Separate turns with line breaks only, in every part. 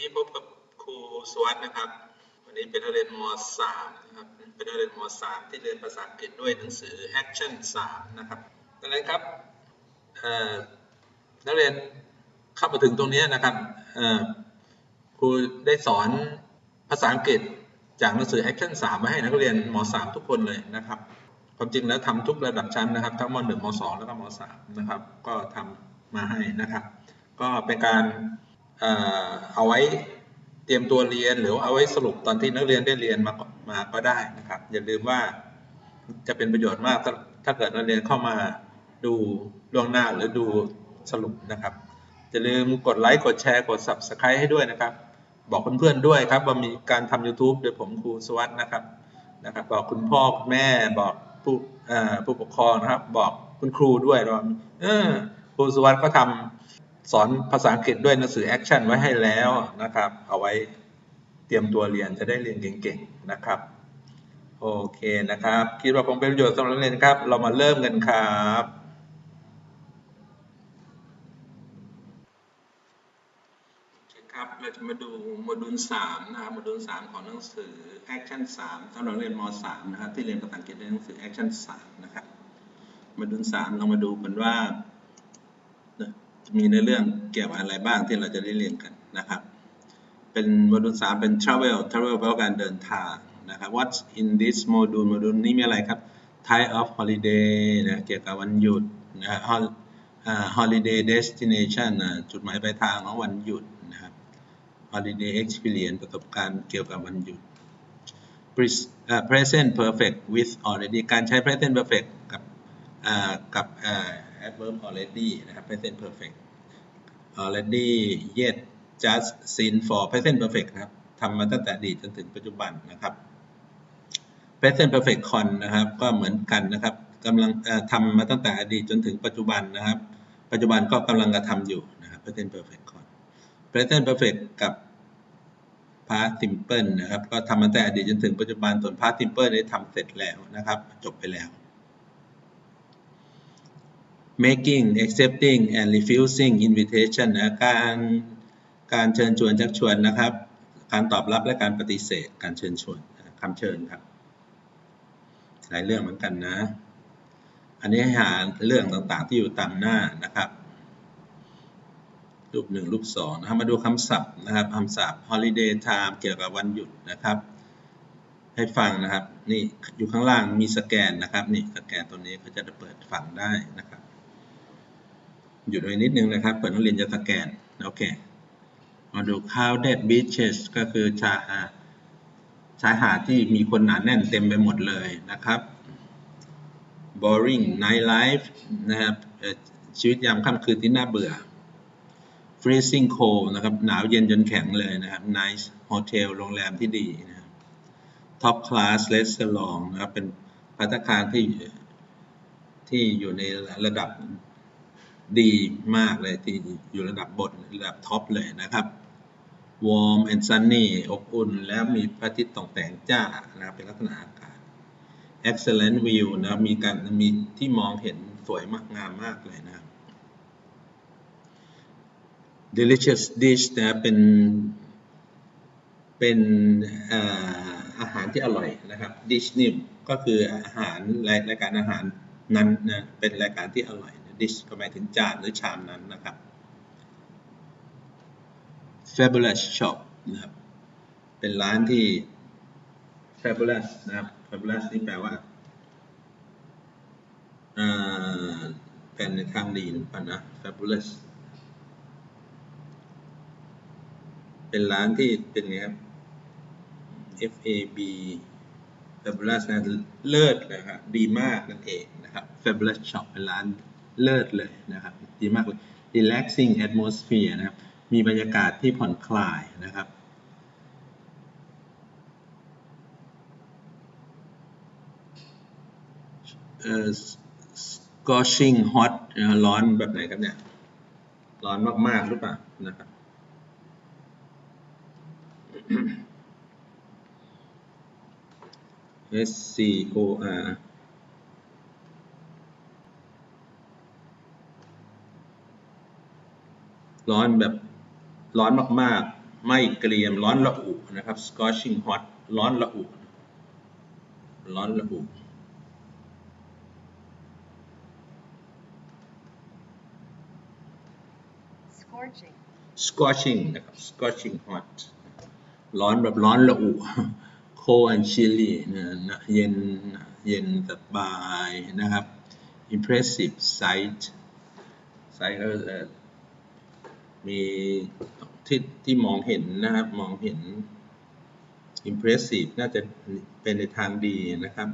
นี้พบกับครูสวัสดนะครับ วันนี้เป็นนักเรียนม .3 นะครับ เป็นนักเรียนม .3 ที่เรียนภาษาอังกฤษด้วยหนังสือ Action 3 นะครับดังนั้นครับนักเรียนเข้ามาถึงตรงนี้นะครับครูได้สอนภาษาอังกฤษจากหนังสือ Action 3มาให้นักเรียนม .3 ทุกคนเลยนะครับ ความจริงแล้วทำทุกระดับชั้นนะครับ ทั้งม .1 ม .2 แล้วก็ม .3 นะครับ ก็ทำมาให้นะครับ ก็เป็นการ เอาไว้เตรียมตัวเรียนหรือเอาไว้สรุปตอนที่นักเรียนได้เรียนมามาก็ได้นะครับ อย่าลืมว่าจะเป็นประโยชน์มากถ้าถ้าเกิดนักเรียนเข้ามาดูล่วงหน้าหรือดูสรุปนะครับอย่าลืมกดไลค์กดแชร์กด subscribe ให้ด้วยนะครับ บอกเพื่อนๆด้วยครับว่ามีการทำ YouTube โดยผมครูสวัสด์นะครับนะครับ บอกคุณพ่อคุณแม่บอกผู้ผู้ปกครองนะครับ บอกคุณครูด้วยว่าเออครูสวัสด์ก็ทำ สอนภาษาอังกฤษด้วยหนังสือแอคชั่นไว้ให้แล้วนะครับ เอาไว้เตรียมตัวเรียนจะได้เรียนเก่งๆนะครับ โอเคนะครับ คิดว่าคงเป็นประโยชน์สำหรับนักเรียนครับ เรามาเริ่มกันครับเครับเราจะมาดูโมดูล3นะครับโมดูล3ของหนังสือ Action 3สำหรับนักเรียนม .3 นะครับที่เรียนภาษาอังกฤษในหนังสือ Action 3นะครับโมดูล3เรามาดูกันว่า มีในเรื่องเกี่ยวกับอะไรบ้างที่เราจะได้เรียนกันนะครับ เป็นโมดูลสามเป็น travel travel แปลว่าการเดินทางนะครับ what's in this module โมดูลนี้มีอะไรครับ type of holiday นะเกี่ยวกับวันหยุดนะ hol- อ่า holiday destination นะจุดหมายปลายทางของวันหยุดนะครับ holiday experience ประสบการณ์เกี่ยวกับวันหยุด Present perfect with already การใช้ present perfect กับกับ adverb already นะครับ present perfect already yet just seen for present perfect นะครับทำมาตั้งแต่อดีตจนถึงปัจจุบันนะครับ present perfect con นะครับ ก็เหมือนกันนะครับกำลังทำมาตั้งแต่อดีตจนถึงปัจจุบันนะครับ ปัจจุบันก็กำลังกระทำอยู่นะครับ present perfect con present perfect กับ past simple นะครับ ก็ทำมาตั้งแต่อดีตจนถึงปัจจุบันส่วน past simple ได้ทำเสร็จแล้วนะครับ จบไปแล้ว making accepting and refusing invitation นะการการเชิญชวนชักชวนนะครับ การตอบรับและการปฏิเสธ การเชิญชวนคำเชิญครับ หลายเรื่องเหมือนกันนะ อันนี้ให้หาเรื่องต่างๆที่อยู่ตามหน้านะครับ รูปหนึ่งรูปสองนะครับมาดูคำศัพท์นะครับคำศัพท์ holiday time เกี่ยวกับวันหยุดนะครับ ให้ฟังนะครับ นี่อยู่ข้างล่างมีสแกนนะครับ นี่สแกนตัวนี้ก็จะเปิดฟังได้นะครับ หยุดไว้นิดนึงนะครับ เปิดนักเรียนจะสแกน โอเค มาดู crowded beaches ก็คือชายหาดชายหาดที่มีคนหนาแน่นเต็มไปหมดเลยนะครับ boring night life นะครับชีวิตยามค่ำคืนที่น่าเบื่อ freezing cold นะครับ หนาวเย็นจนแข็งเลยนะครับ nice hotel โรงแรมที่ดีนะครับ top class restaurant นะครับ เป็นภัตคารที่ที่อยู่ในระดับ ดีมากเลยที่อยู่ระดับบนระดับท็อปเลยนะครับ warm and sunny อบอุ่น แล้วมีพระอาทิตย์ตกแต่งจ้านะครับเป็นลักษณะอากาศ excellent view นะมีการมีที่มองเห็นสวยมากงามมากเลยนะครับ delicious dish นะเป็นเป็นอาหารที่อร่อยนะครับ dish นี่ก็คืออาหารรายการอาหารนั้นนะเป็นรายการที่อร่อย dish ก็หมายถึงจานหรือชามนั้นนะครับ fabulous shop นะครับ เป็นร้านที่ fabulous นะครับ fabulous นี่แปลว่าเป็นในทางดีหรือเปล่านะ fabulous เป็นร้านที่เป็นไงครับ F A B fabulous นะเลิศเลยครับดีมากนั่นเองนะครับ fabulous shop เป็นร้าน เลิศเลยนะครับดีมากเลย relaxing atmosphere นะครับ มีบรรยากาศที่ผ่อนคลายนะครับเอ่อ scorching hot ร้อนแบบไหนครับเนี่ย ร้อนมากๆหรือเปล่านะครับ S C O R ร้อนแบบร้อนมากไม่เกรียมร้อนระอุนะครับ scorching hot ร้อนระอุ ร้อนระอุ
scorching,
scorching นะครับ scorching hot ร้อนแบบร้อนระอุ cold and chilly นะนะเย็นเย็นสบายนะครับ impressive sight sight ก็จะ มีที่ที่มองเห็นนะครับ มองเห็น impressive น่าจะเป็นในทางดีนะครับ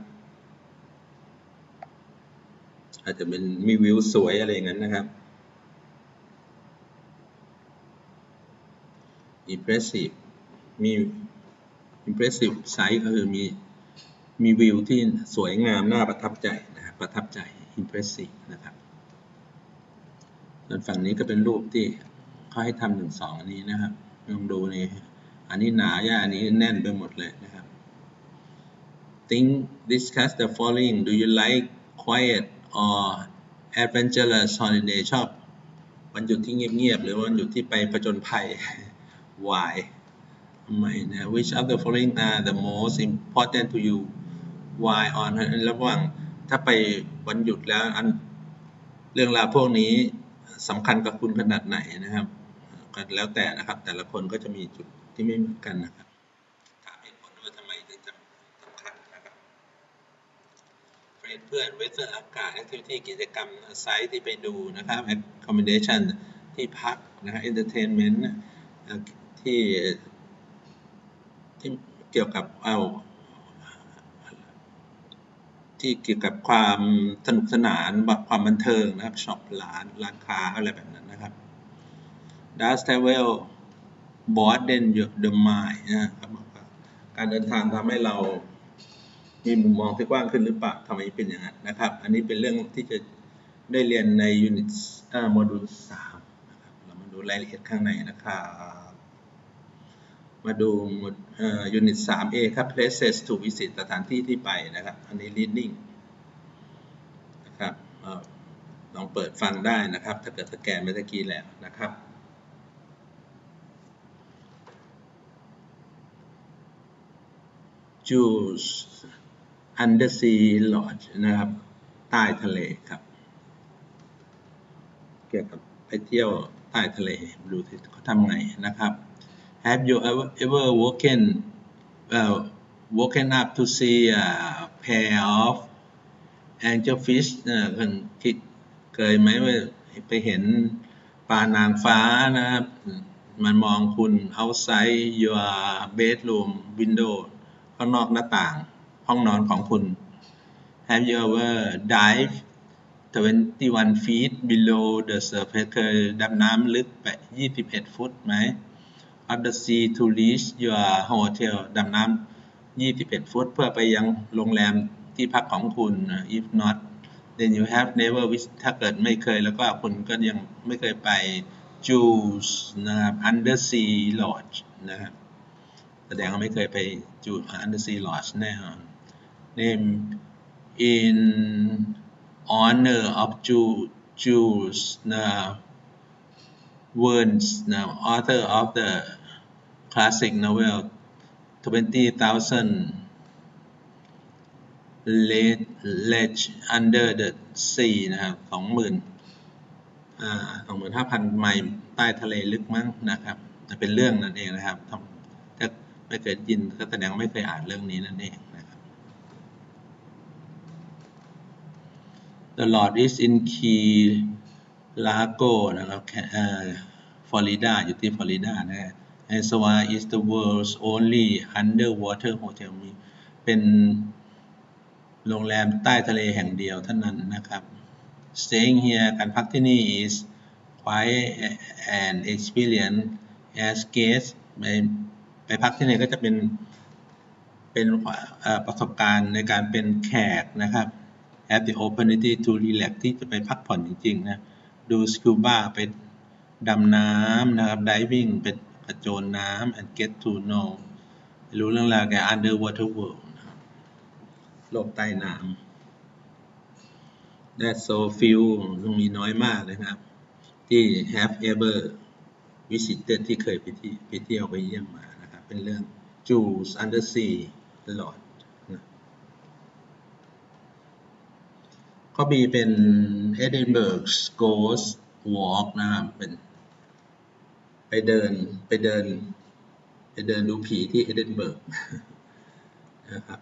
อาจจะเป็นมีวิวสวยอะไรอย่างนั้นนะครับ impressive มี impressive sight ก็คือมีมีวิวที่สวยงามน่าประทับใจนะครับประทับใจ impressive นะครับส่วนฝั่งนี้ก็เป็นรูปที่ เขาให้ทำหนึ่งสองอันนี้นะครับลองดูนี่อันนี้หนาย่าอันนี้แน่นไปหมดเลยนะครับ think discuss the following do you like quiet or adventurous holiday ชอบวันหยุดที่เงียบๆหรือวันหยุดที่ไปผจญภัย why ทำไมนะ which of the following are the most important to you why on ระหว่างถ้าไปวันหยุดแล้วอันเรื่องราวพวกนี้สำคัญกับคุณขนาดไหนนะครับ ก็แล้วแต่นะครับ แต่ละคนก็จะมีจุดที่ไม่เหมือนกันนะครับถามเหตุผลว่าทำไมถึงสำคัญนะครับเฟรนเพื่อนเวสเซอร์อากาศ activity กิจกรรมไซต์ที่ไปดูนะครับ accommodation ที่พักนะครับ entertainment เอ่อที่ที่เกี่ยวกับเอาที่เกี่ยวกับความสนุกสนานความบันเทิงนะครับช็อปร้านร้านค้าอะไรแบบนั้นนะครับ Does travel broaden the mind นะครับการเดินทางทำให้เรามีมุมมองที่กว้างขึ้นหรือเปล่าทำไมเป็นอย่างนั้นนะครับ อันนี้เป็นเรื่องที่จะได้เรียนในยูนิตโมดูลสามนะครับเรามาดูรายละเอียดข้างในนะครับมาดูยูนิต 3A ครับ places to visit สถานที่ที่ไปนะครับ อันนี้ reading นะครับลองเปิดฟังได้นะครับ ถ้าเกิดสแกนเมื่อกี้แล้วนะครับ Jules Undersea Lodge นะครับ ใต้ทะเลครับ เกี่ยวกับไปเที่ยวใต้ทะเล ดูที่เขาทำไงนะครับ Have you ever ever woken uh, woken up to see a pair of angelfish เอ่อเคยคิดเคยไหมว่าไปเห็นปลานางฟ้านะครับ มันมองคุณ outside your bedroom window ข้างนอกหน้าต่างห้องนอนของคุณ Have you ever dive 21 feet below the surface เคยดำน้ำลึกไป 21 ฟุตไหม of the sea to reach your hotel ดำน้ำ 21 ฟุต เพื่อไปยังโรงแรมที่พักของคุณ if not then you have never visit ถ้าเกิดไม่เคยแล้วก็คุณก็ยังไม่เคยไป Jules นะครับ undersea lodge นะครับ แสดงว่าไม่เคยไปจูดผาอันเดอร์ซีลอชแน่นอน name in honor of Jew, Jews นะ Werns นะ author of the classic novel 20,000 Ledge Under the Sea นะครับสองหมื่นสองหมื่นห้าพันไมล์ใต้ทะเลลึกมั้งนะครับเป็นเรื่องนั่นเองนะครับจะ ไม่เคยยินก็แสดงไม่เคยอ่านเรื่องนี้นั่นเองนะครับ The Lord is in Key Largo นะครับฟลอริดาอยู่ที่ฟลอริดานะฮะ a s w a is the world's only underwater hotel เป็นโรงแรมใต้ทะเลแห่งเดียวเท่านั้นนะครับ staying here การพักที่นี่ is quite an experience as guest ไปพักที่นี่ก็จะเป็นเป็นประสบการณ์ในการเป็นแขกนะครับ have the opportunity to relax ที่จะไปพักผ่อนจริงๆนะดูสกูบ้าไปดำน้ำนะครับ diving เป็นกระโจนน้ำ and get to know รู้เรื่องราวเกี่ยวกับ underwater world นะครับโลกใต้น้ำ that so few มีน้อยมากเลยครับ ที่ have ever visited ที่เคยไปที่ไปเที่ยวไปเยี่ยมมา เป็นเรื่อง Jules Undersea Lord นะข้อ B เป็น Edinburgh Ghost Walk นะครับ เป็นไปเดินไปเดิน ไปเดินดูผีที่เอเดนเบิร์กนะครับ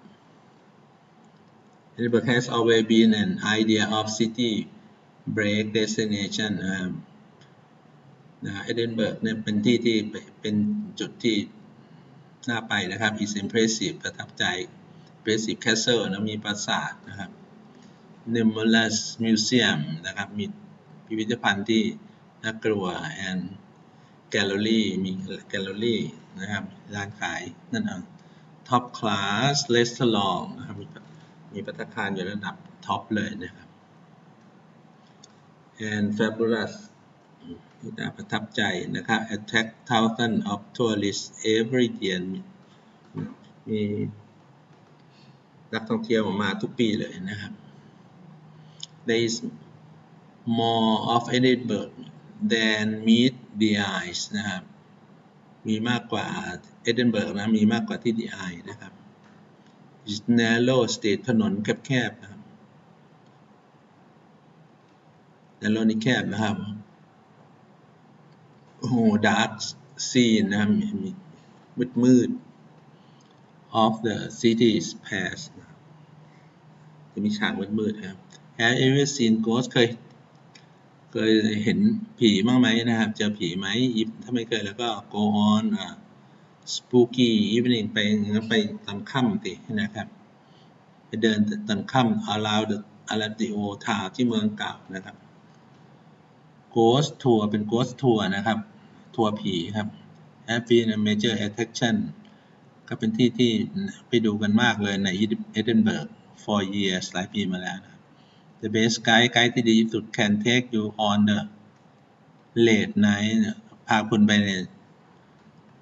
Edinburgh has always been an idea of city break destination นะครับนะเอเดนเบิร์กเนี่ยเป็นที่ที่เป็นจุดที่ น่าไปนะครับ is impressive ประทับใจ impressive castle นะมีปราสาทนะครับ numerous museum นะครับ มีพิพิธภัณฑ์ที่น่ากลัว and gallery มี gallery นะครับ ร้านขายนั่นเอง top class restaurant นะครับ มีมีปัตตาคารอยู่ระดับท็อปเลยนะครับ and fabulous น่าประทับใจนะครับ attract thousands of tourists every year มีนักท่องเที่ยวมาทุกปีเลยนะครับ there is more of Edinburgh than meet the eyes นะครับ มีมากกว่าเอเดนเบิร์กนะ มีมากกว่าที่ the eye นะครับ is narrow street ถนนแคบๆนะครับ narrow นี่แคบนะครับ โอ้โห dark scene นะครับมีมืดมืด of the city's past นะจะมีฉากมืดมืดครับ Have you ever seen ghost เคย เคยเห็นผีบ้างไหมนะครับ เจอผีไหมถ้าไม่เคยแล้วก็ go on อ่า spooky evening ไปไปตอนค่ำตินะครับ ไปเดินตอนค่ำ around the around the old town ที่เมืองเก่านะครับ ghost tour เป็น ghost tour นะครับ ทัวร์ผีครับ have been a major attraction ก็เป็นที่ที่ไปดูกันมากเลยในเอดินเบิร์ก for years หลายปีมาแล้วนะ the best guide ไกด์ที่ดีที่สุด can take you on the late night พาคุณไปใน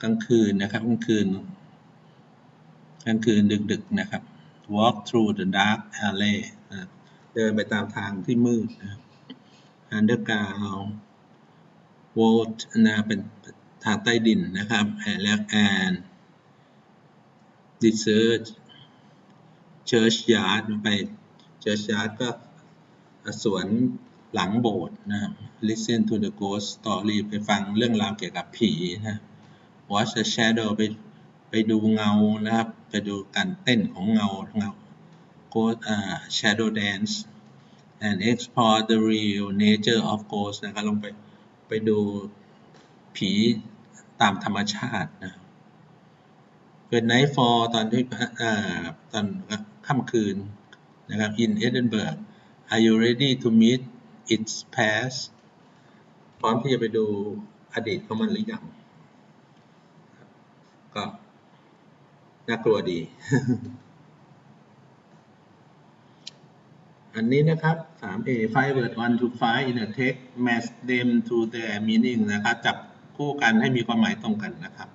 กลางคืนนะครับกลางคืนกลางคืนดึกๆนะครับ walk through the dark alley เดินไปตามทางที่มืดนะ underground vault นะเป็นทางใต้ดินนะครับ แล้ว and research churchyard ไป churchyard ก็สวนหลังโบสถ์นะครับ listen to the ghost story ไปฟังเรื่องราวเกี่ยวกับผีนะ watch the shadow ไปไปดูเงานะครับ ไปดูการเต้นของเงาเงา ghost อ่า shadow dance and explore the real nature of ghosts นะครับลงไป ไปดูผีตามธรรมชาตินะเกิด nightfall ตอนที่ตอนค่ำคืนนะครับ in Edinburgh Are you ready to meet its past พร้อมที่จะไปดูอดีตของมันหรือยังก็น่ากลัวดี อันนี้นะครับ 3a five word one to five in a text match them to their meaning นะครับ จับคู่กันให้มีความหมายตรงกันนะครับ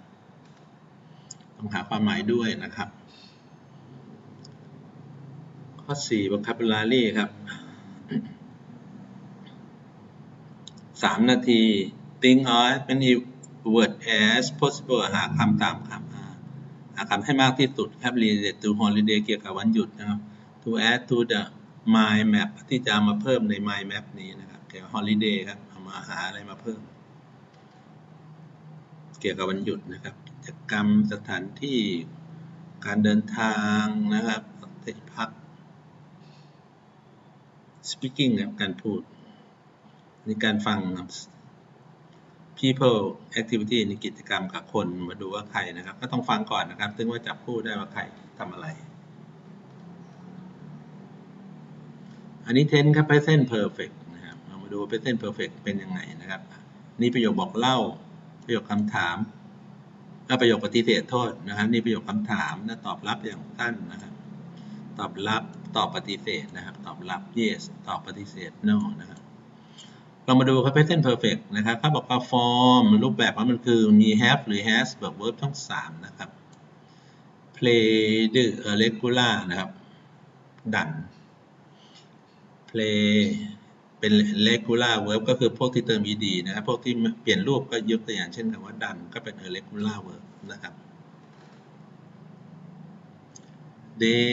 ต้องหาความหมายด้วยนะครับ ข้อ 4 vocabulary ครับ 3 นาที think of as many word as possible หาคำตามคำหาคำให้มากที่สุดครับ related to holiday เกี่ยวกับวันหยุดนะครับ to add to the mind map ที่จะมาเพิ่มใน mind map นี้นะครับ เกี่ยวกับ holiday ครับเอามาหาอะไรมาเพิ่ม เกี่ยวกับวันหยุดนะครับ กิจกรรมสถานที่การเดินทางนะครับที่พัก speaking ครับการพูดในการฟัง people activity ในกิจกรรมกับคนมาดูว่าใครนะครับ ก็ต้องฟังก่อนนะครับ ถึงว่าจับคู่ได้ว่าใครทำอะไร อันนี้ tense ครับ present perfect นะครับเรามาดู present perfect เป็นยังไงนะครับ นี่ประโยคบอกเล่า ประโยคคำถามก็ประโยคปฏิเสธโทษนะครับ นี่ประโยคคำถามนะตอบรับอย่างสั้นนะครับ ตอบรับตอบปฏิเสธนะครับ ตอบรับ yes ตอบปฏิเสธ no นะครับเรามาดูครับ present perfect นะครับเขาบอกว่า form รูปแบบว่ามันคือมี have หรือ has แบบ verb ทั้ง 3 นะครับ play ดื้อ regular นะครับดัน play เป็น regular verb ก็คือพวกที่เติม ed นะพวกที่เปลี่ยนรูปก็ยกตัวอย่างเช่นคำว่า done ก็เป็น irregular verb นะครับ they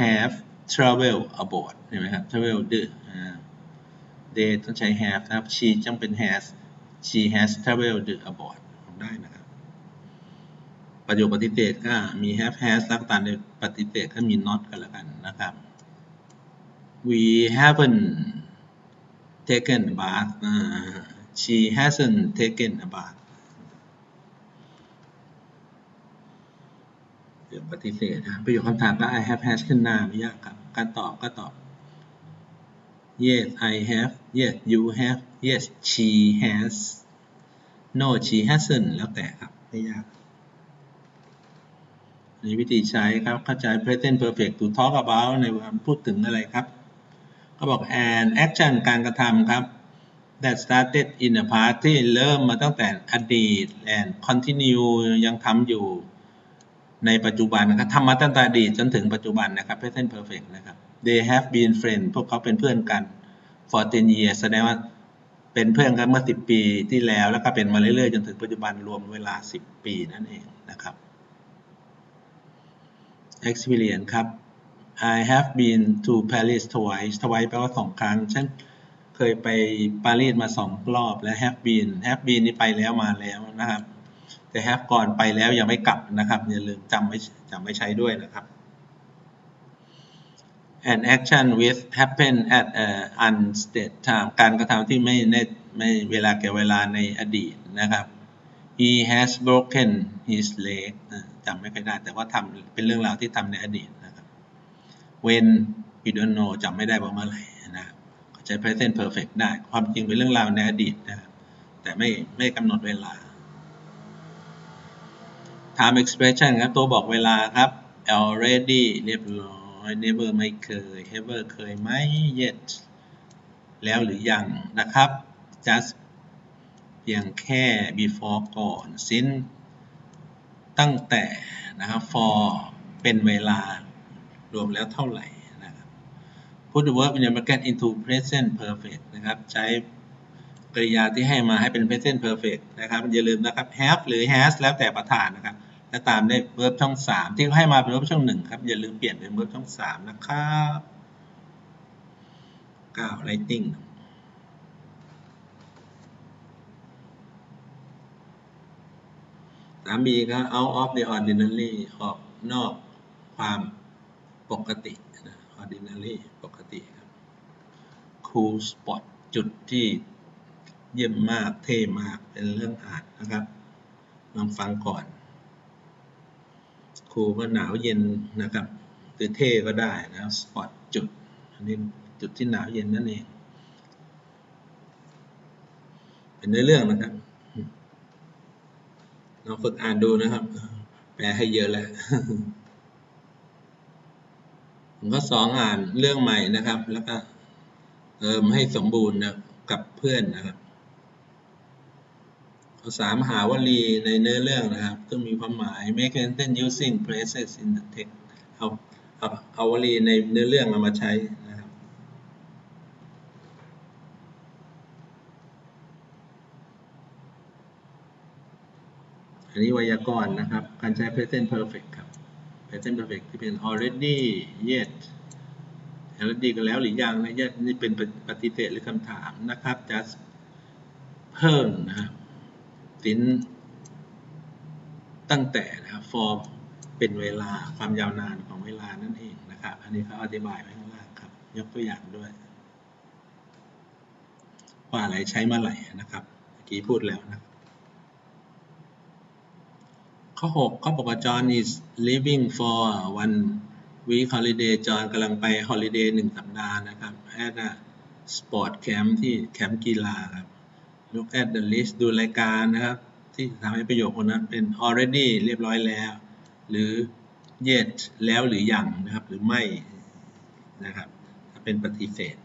have travel abroad เห็นไหมครับ travel ดื้ออ่า they ต้องใช้ have นะครับ she ต้องเป็น has she has traveled aboard ได้นะครับ ประโยคปฏิเสธก็มี have has แล้วก็ตามด้ปฏิเสธก็มี not กันแล้วกันนะครับ we haven't taken a bath she hasn't taken a bath เดี๋ยวปฏิเสธนะประโยคคำถามก็ I have has ขึ้นหน้าไม่ยากครับ การตอบก็ตอบ yes I have yes you have yes she has no she hasn't แล้วแต่ครับ ไม่ยากนี่วิธีใช้ครับเข้าใจ present perfect to talk about ในวันพูดถึงอะไรครับ ก็บอก an action การกระทำครับ that started in a past ที่เริ่มมาตั้งแต่อดีต and continue ยังทำอยู่ในปัจจุบันนะครับทำมาตั้งแต่อดีตจนถึงปัจจุบันนะครับ present perfect นะครับ they have been friends พวกเขาเป็นเพื่อนกัน for 10 years แสดงว่าเป็นเพื่อนกันเมื่อ 10 ปีที่แล้ว แล้วก็เป็นมาเรื่อยๆ จนถึงปัจจุบันรวมเวลา 10 ปีนั่นเองนะครับ experience ครับ I have been to Paris twice twice แปลว่าสองครั้ง ฉันเคยไปปารีสมาสองรอบและ have been have been นี่ไปแล้วมาแล้วนะครับแต่ have ก่อนไปแล้วยังไม่กลับนะครับอย่าลืมจำไม่จำไม่ใช้ด้วยนะครับ an action which happen at a unstated time การกระทำที่ไม่ในไม่เวลาแก่เวลาในอดีตนะครับ he has broken his leg จำไม่ค่อยได้แต่ว่าทำเป็นเรื่องราวที่ทำในอดีต when we don't know จำไม่ได้ว่าเมื่อไหร่นะครับใช้ present perfect ได้ ความจริงเป็นเรื่องราวในอดีตนะครับแต่ไม่ไม่กำหนดเวลา time expression ครับ ตัวบอกเวลาครับ already เรียบร้อย never ไม่เคย ever เคยไหม yet แล้วหรือยังนะครับ just เพียงแค่ before ก่อน since ตั้งแต่นะครับ for เป็นเวลา รวมแล้วเท่าไหร่นะครับ put the verb in the bracket into present perfect นะครับ ใช้กริยาที่ให้มาให้เป็น present perfect นะครับอย่าลืมนะครับ have หรือ has แล้วแต่ประธานนะครับ และตามด้วย verb ช่อง 3 ที่เขาให้มาเป็น verb ช่อง1ครับ อย่าลืมเปลี่ยนเป็น verb ช่อง 3 นะครับ9 writing สาม B ก็ out of the ordinary ออกนอกความ ปกตินะ ordinary ปกติครับ cool spot จุดที่เยี่ยมมากเท่มากเป็นเรื่องอ่านนะครับลองฟังก่อนคูก็หนาวเย็นนะครับหรือเท่ก็ได้นะ spot จุด อันนี้จุดที่หนาวเย็นนั่นเอง เป็นเนื้อเรื่องนะครับลองฝึกอ่านดูนะครับ แปลให้เยอะแล้ว ข้อสองอ่านเรื่องใหม่นะครับ แล้วก็เติมให้สมบูรณ์นะกับเพื่อนนะครับข้อสามหาวลีในเนื้อเรื่องนะครับซึ่งมีความหมาย make sentence using phrases in the text เอาเอาเอาวลีในเนื้อเรื่องเอามาใช้นะครับอันนี้ไวยากรณ์นะครับ การใช้ present perfect ครับ present perfect ที่เป็น already yet already ก็แล้วหรือยังนะ yet นี่เป็นปฏิเสธหรือคำถามนะครับ just เพิ่มนะครับสินตั้งแต่นะครับ for เป็นเวลาความยาวนานของเวลานั่นเองนะครับ อันนี้เขาอธิบายไว้ข้างล่างครับ ยกตัวอย่างด้วยว่าอะไรใช้เมื่อไหร่นะครับเมื่อกี้พูดแล้วนะครับ ข้อ6เขาบอกว่า John is leaving for one week holiday John กำลังไป holiday หนึ่งสัปดาห์นะครับ at a sport camp ที่แคมป์กีฬาครับ look at the list ดูรายการนะครับ ที่ทำให้ประโยคคนนั้นเป็น already เรียบร้อยแล้ว หรือ yet แล้วหรือยังนะครับ หรือไม่นะครับถ้าเป็นปฏิเสธ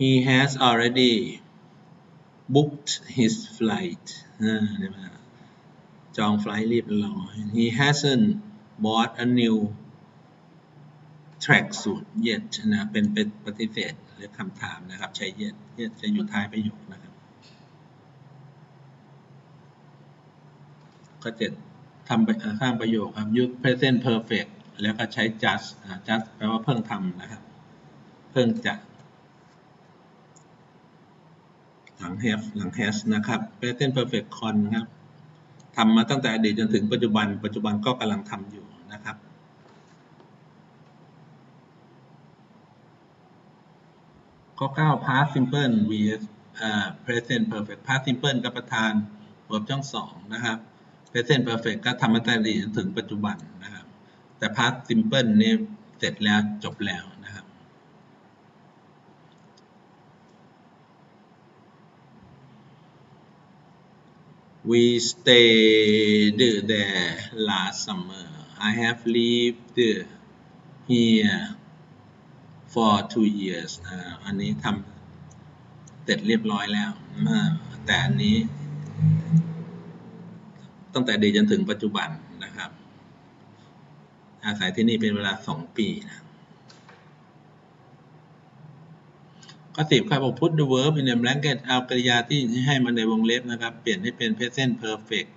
he has already booked his flight ใช่ไหมจองไฟล์เรียบร้อย he hasn't bought a new track สูตร yet นะเป็นเป็นปฏิเสธหรือคำถามนะครับ ใช้ yet yet จะอยู่ท้ายประโยคนะครับ ก็จะทำไปข้างประโยคครับ use present perfect แล้วก็ใช้ just just แปลว่าเพิ่งทำนะครับ เพิ่งจะ หลัง have หลัง has นะครับ present perfect con ครับทำมาตั้งแต่อดีตจนถึงปัจจุบัน ปัจจุบันก็กำลังทำอยู่นะครับ ข้อ 9 past simple vs อ่า present perfect past simple ก็ประธาน verb ช่องสองนะครับ present perfect ก็ทำมาตั้งแต่อดีตจนถึงปัจจุบันนะครับ แต่ past simple นี่เสร็จแล้วจบแล้วนะครับ We stayed there last summer. I have lived here for two years อันนี้ทำเสร็จเรียบร้อยแล้ว แต่อันนี้ ตั้งแต่อดีตจนถึงปัจจุบันนะครับ อาศัยที่นี่เป็นเวลาสองปีนะ ข้อสิบครับผม put the verb in the blanket เอากริยาที่ให้มันในวงเล็บนะครับ เปลี่ยนให้เป็น present perfect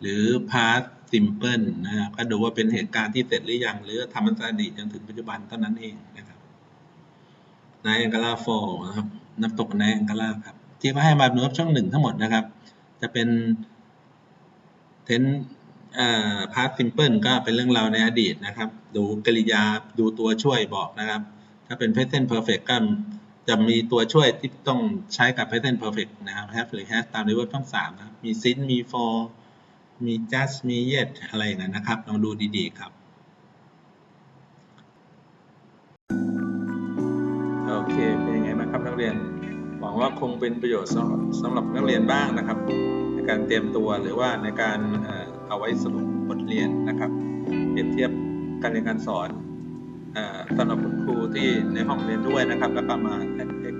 หรือ past simple นะครับก็ดูว่าเป็นเหตุการณ์ที่เสร็จหรือยัง หรือทำมาตั้งแต่อดีตจนถึงปัจจุบันเท่านั้นเองนะครับในแองกาลาฟอลนะครับน้ำตกในแองกาลาครับ ที่เขาให้มาเนื้อช่องหนึ่งทั้งหมดนะครับ จะเป็นเทนเอ่อ past simple ก็เป็นเรื่องราวในอดีตนะครับ ดูกริยาดูตัวช่วยบอกนะครับ ถ้าเป็น present perfect ก็ จะมีตัวช่วยที่ต้องใช้กับ present perfect นะครับ have หรือ has ตามในเวิร์บช่องสามนะครับ มี since มี for มี just มี yet อะไรอย่างนั้นนะครับ ลองดูดีๆครับ โอเค เป็นยังไงบ้างครับนักเรียน หวังว่าคงเป็นประโยชน์สำหรับนักเรียนบ้างนะครับ ในการเตรียมตัวหรือว่าในการเอาไว้สรุปบทเรียนนะครับ เปรียบเทียบการเรียนการสอน สำหรับคุณครูที่ในห้องเรียนด้วยนะครับ แล้วก็มาเด็ก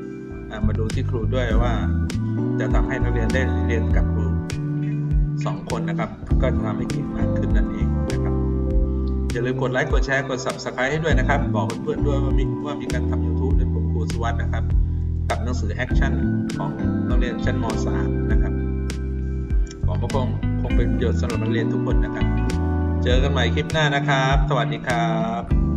มาดูที่ครูด้วยว่า จะทำให้นักเรียนได้เรียนกับครูสองคนนะครับ ก็จะทำให้เก่งมากขึ้นนั่นเองนะครับอย่าลืมกดไลค์กดแชร์กด subscribe ให้ด้วยนะครับ บอกเพื่อนๆด้วยว่ามีว่ามีการทำ YouTube โดยผมครูสวัสด์นะครับ กับหนังสือแอคชั่นของนักเรียนชั้นม .3 นะครับหวังว่าคงคงเป็นประโยชน์สำหรับนักเรียนทุกคนนะครับ เจอกันใหม่คลิปหน้านะครับ สวัสดีครับ